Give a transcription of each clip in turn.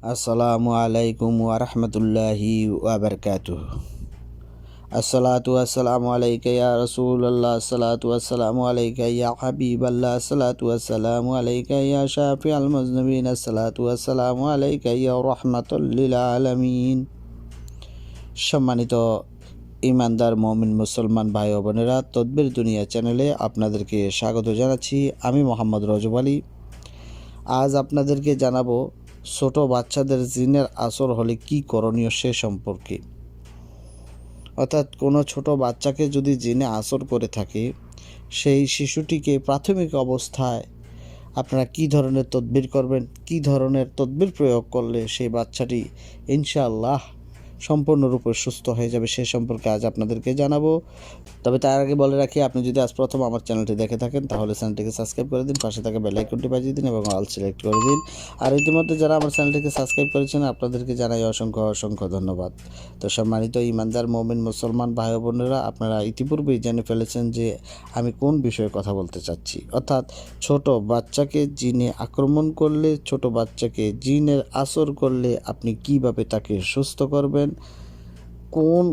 আসসালামু আলাইকুম ওরহমতুল্লাহি ওবরকাতুহ আসসালাতু আসসালামু আলাইকা ইয়া রাসূলুল্লাহ, আসসালাতু আসসালামু আলাইকা ইয়া হাবিবাল্লাহ, আসসালাতু আসসালামু আলাইকা ইয়া শাফিআল মুজনিবিন, আসসালাতু আসসালামু আলাইকা ইয়া রাহমাতুল লিল আলামিন। সম্মানিত ইমানদার মমিন মুসলমান ভাই ও বোনেরা, তদবির দুনিয়া চ্যানেলে আপনাদেরকে স্বাগত জানাচ্ছি। আমি মোহাম্মদ রজব আলী। আজ আপনাদেরকে জানাব ছোট বাচ্চাদের জিনের আসর হলে কি করণীয় সে সম্পর্কে? অর্থাৎ কোনো ছোট বাচ্চাকে যদি জিনে আসর করে থাকে, সেই শিশুটিকে প্রাথমিক অবস্থায় আপনারা কি ধরনের তদবির করবেন, কি ধরনের তদবির প্রয়োগ করলে সেই বাচ্চাটি ইনশাআল্লাহ সম্পূর্ণরূপে সুস্থ হয়ে যাবে সে সম্পর্কে আজ আপনাদেরকে জানাব। তবে তার আগে বলে রাখি, আপনি যদি আজ প্রথম আমার চ্যানেলটি দেখে থাকেন, তাহলে চ্যানেলটিকে সাবস্ক্রাইব করে দিন, পাশে থাকা বেল আইকনটি বাজিয়ে দিন এবং অল সিলেক্ট করে দিন। আর ইতিমধ্যে যারা আমার চ্যানেলটিকে সাবস্ক্রাইব করেছেন, আপনাদেরকে জানাই অসংখ্য অসংখ্য ধন্যবাদ। তো সম্মানিত ইমানদার, মমিন, মুসলমান ভাই বোনেরা, আপনারা ইতিপূর্বেই জেনে ফেলেছেন যে আমি কোন বিষয়ে কথা বলতে চাচ্ছি। অর্থাৎ ছোট বাচ্চাকে জিনে আক্রমণ করলে, ছোট বাচ্চাকে জিনের আসর করলে আপনি কীভাবে তাকে সুস্থ করবেন? কোন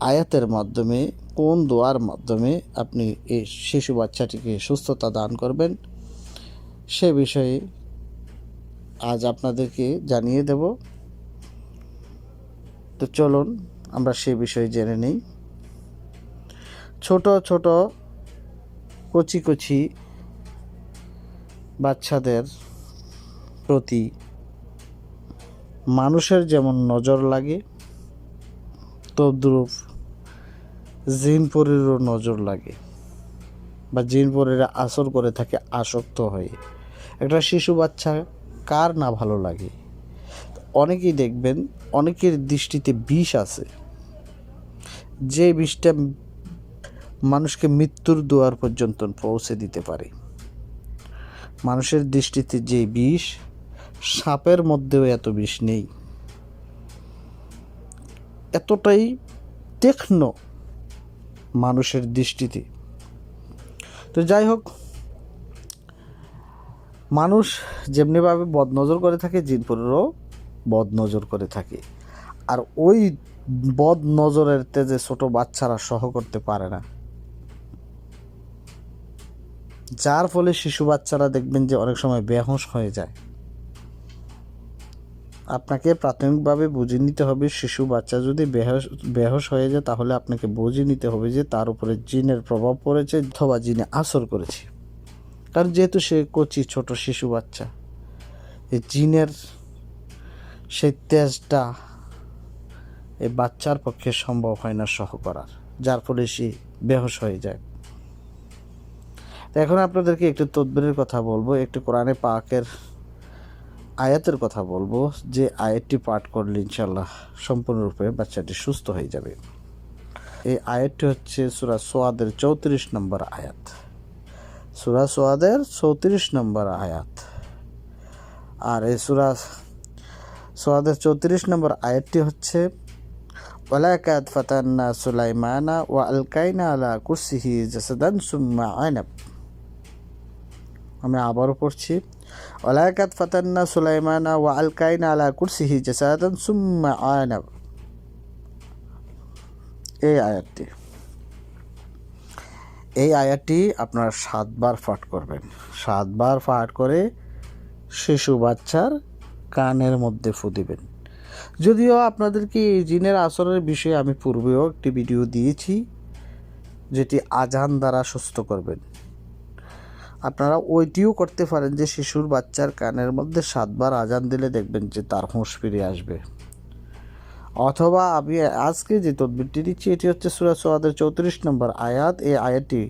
আয়াতের মাধ্যমে, কোন দোয়ার মাধ্যমে আপনি এই শিশু বাচ্চাটিকে সুস্থতা দান করবেন? সে বিষয়ে আজ আপনাদেরকে জানিয়ে দেব। তো চলুন, আমরা সে বিষয়ে জেনে নিই। ছোট ছোট, কচি কচি বাচ্চাদের প্রতি মানুষের যেমন নজর লাগে, তদ্রূপ জিনপরিরও নজর লাগে বা জিনপরিরা আসর করে থাকে আসক্ত হয়ে। একটা শিশু বাচ্চা কার না ভালো লাগে? অনেকেই দেখবেন, অনেকের দৃষ্টিতে বিষ আছে। যে বিষটা মানুষকে মৃত্যুর দুয়ার পর্যন্ত পৌঁছে দিতে পারে। মানুষের দৃষ্টিতে যে বিষ সাপের মধ্যেও এত বিষ নেই। এতটাই তীক্ষ্ণ মানুষের দৃষ্টিতে। তো যাই হোক, মানুষ যেমনিভাবে বদনজর করে থাকে, জিনপুরেরও বদনজর করে থাকে। আর ওই বদ নজরের তেজে ছোট বাচ্চারা সহ করতে পারে না। যার ফলে শিশু বাচ্চারা দেখবেন যে অনেক সময় বেহোশ হয়ে যায়। আপনাকে প্রাথমিকভাবে বুঝে নিতে হবে, শিশু বাচ্চা যদি বেহস বেহস হয়ে যায় তাহলে আপনাকে বুঝে নিতে হবে যে তার উপরে জিনের প্রভাব পড়েছে অথবা জিনে আসর করেছে। কারণ যেহেতু সে কচি, ছোট শিশু বাচ্চা এই জিনের সেই তেজটা এই বাচ্চার পক্ষে সম্ভব হয় না সহ করার, যার ফলে সে বেহস হয়ে যায়। এখন আপনাদেরকে একটু তদবিরের কথা বলব, একটু কোরআনে পাকের আয়াতের কথা বলব যে আয়াতটি পাঠ করলে ইনশাল্লাহ সম্পূর্ণরূপে বাচ্চাটি সুস্থ হয়ে যাবে। এই আয়াতটি হচ্ছে সুরা সোয়াদের চৌত্রিশ নম্বর আয়াত। সুরা সোয়াদের চৌত্রিশ নম্বর আয়াত। আর এই সুরা সোয়াদের চৌত্রিশ নম্বর আয়াতটি হচ্ছে ওয়ালাকাত ফাতান্না সুলাইমানা ওয়া আলকাইনা আলা কুসিহি জাসাদান সুম্মা আইনাব। আমি আবারও পড়ছি। ওলাকাত ফাতান্না সুলাইমানা ওয়া আলকাইনা আলা কুরসিহি জাসাদান সুম্মা আয়নাব এই আয়াতটি। এই আয়াতটি আপনার সাতবার পাঠ করবেন। সাতবার পাঠ করে শিশু বাচ্চার কানের মধ্যে ফু দিবেন। যদিও আপনাদেরকে এই জিনের আসরের বিষয়ে আমি পূর্বেও একটি ভিডিও দিয়েছি, যেটি আজান দ্বারা সুস্থ করবেন। আপনারা ওইটিও করতে পারেন যে শিশুর বাচ্চার কানের মধ্যে সাতবার আজান দিলে দেখবেন যে তার হুঁশ ফিরে আসবে। অথবা আমি আজকে যে তদবিরটি দিচ্ছি এটি হচ্ছে সুরা সোয়াদের চৌত্রিশ নম্বর আয়াত। এই আয়াতটি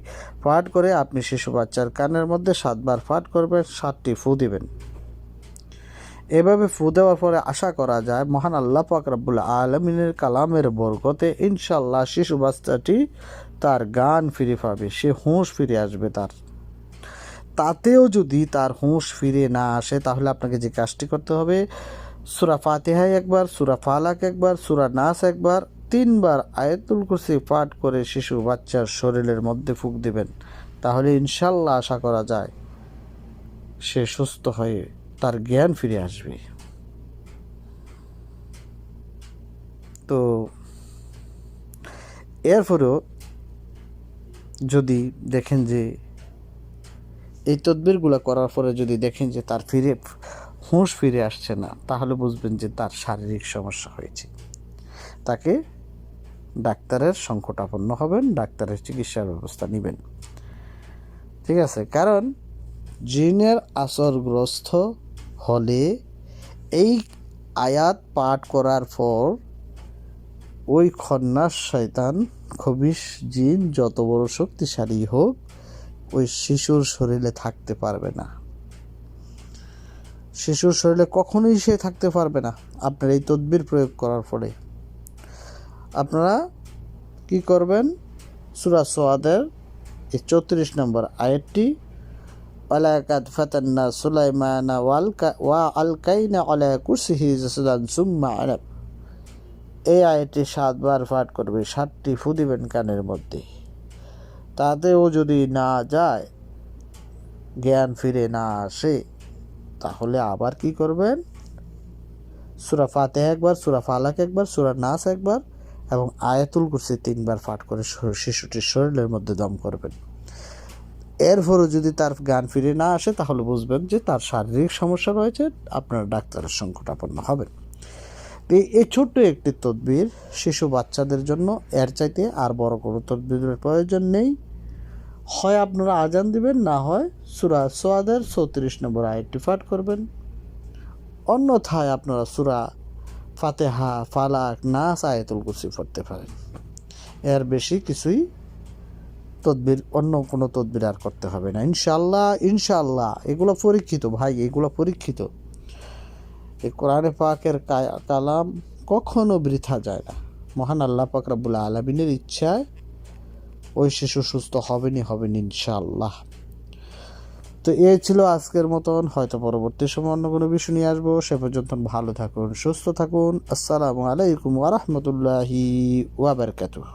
পাঠ করে আপনি শিশু বাচ্চার কানের মধ্যে সাতবার পাঠ করবেন, সাতটি ফু দিবেন। এভাবে ফু দেওয়ার পরে আশা করা যায়, মহান আল্লাহ পাক আলমিনের কালামের বরকতে ইনশাল্লাহ শিশু বাচ্চাটি তার গান ফিরে পাবে, সে হুঁশ ফিরে আসবে তার। তাতেও যদি তার হুঁশ ফিরে না আসে, তাহলে আপনাকে যে কাজটি করতে হবে, সুরা ফাতেহাই একবার, সুরা ফালাক একবার, সুরা নাস একবার, তিনবার আয়াতুল কুরসি পাঠ করে শিশু বাচ্চার শরীরের মধ্যে ফুক দেবেন। তাহলে ইনশাল্লাহ আশা করা যায় সে সুস্থ হয়ে তার জ্ঞান ফিরে আসবে। তো এরপরেও যদি দেখেন যে এই তদবিরগুলো করার পরে যদি দেখেন যে তার ফিরে, হুঁশ ফিরে আসছে না, তাহলে বুঝবেন যে তার শারীরিক সমস্যা হয়েছে। তাকে ডাক্তারের সংকটাপন্ন হবেন, ডাক্তারের চিকিৎসার ব্যবস্থা নেবেন। ঠিক আছে, কারণ জিনের আসরগ্রস্ত হলে এই আয়াত পাঠ করার পর ওই খন্নাস শয়তান খবিস জিন যত বড় শক্তিশালী হোক ওই শিশুর শরীরে থাকতে পারবে না। শিশুর শরীরে কখনোই সে থাকতে পারবে না। আপনার এই তদবির প্রয়োগ করার ফলে। আপনারা কি করবেন? সুরা সোয়াদের এই চৌত্রিশ নম্বর আয়াতটি ওয়ালাকাদ ফাতান্না সুলাইমানা ওয়ালকা ওয়া আলকাইনা আলা কুরসিহি জাসাদান সুম্মা আলাব এই আয়াতটি সাতবার পাঠ করবে, সাতটি ফু দিবেন কানের মধ্যে। তাতেও যদি না যায়, জ্ঞান ফিরে না আসে, তাহলে আবার কি করবেন? সুরা ফাতে একবার, সুরা ফালাক একবার, সুরা নাস একবার এবং আয়াতুল কুরসি তিনবার পাঠ করে শিশুটির শরীরের মধ্যে দম করবেন। এরপরও যদি তার জ্ঞান ফিরে না আসে, তাহলে বুঝবেন যে তার শারীরিক সমস্যা রয়েছে, আপনার ডাক্তারের সংকটাপন্ন হবেন এই ছোট্ট একটি তদবির শিশু বাচ্চাদের জন্য, এর চাইতে আর বড় কোনো তদবিরের প্রয়োজন নেই। হয় আপনারা আজান দিবেন, না হয় সুরা সোয়াদের চৌত্রিশ নম্বর আয়াতটি পাঠ করবেন। অন্যথায় আপনারা সুরা ফাতেহা, ফালাক, নাস, আয়াতুল কুরসি পড়তে পারেন। এর বেশি কিছুই তদবির, অন্য কোনো তদবির আর করতে হবে না। ইনশাল্লাহ ইনশাল্লাহ এগুলো পরীক্ষিত ভাই, এগুলো পরীক্ষিত। এই কোরআনে পাকের কালাম কখনো বৃথা যায় না। মহান আল্লাহ পাক রাব্বুল আলমিনের ইচ্ছায় ওই শিশু সুস্থ হবেনি হবেন ইনশাল্লাহ তো এই ছিল আজকের মতন, হয়তো পরবর্তী সময় অন্য কোনো বিষয় নিয়ে আসব। সে পর্যন্ত ভালো থাকুন, সুস্থ থাকুন। আসসালামু আলাইকুম ওয়া বারাকাতুহু।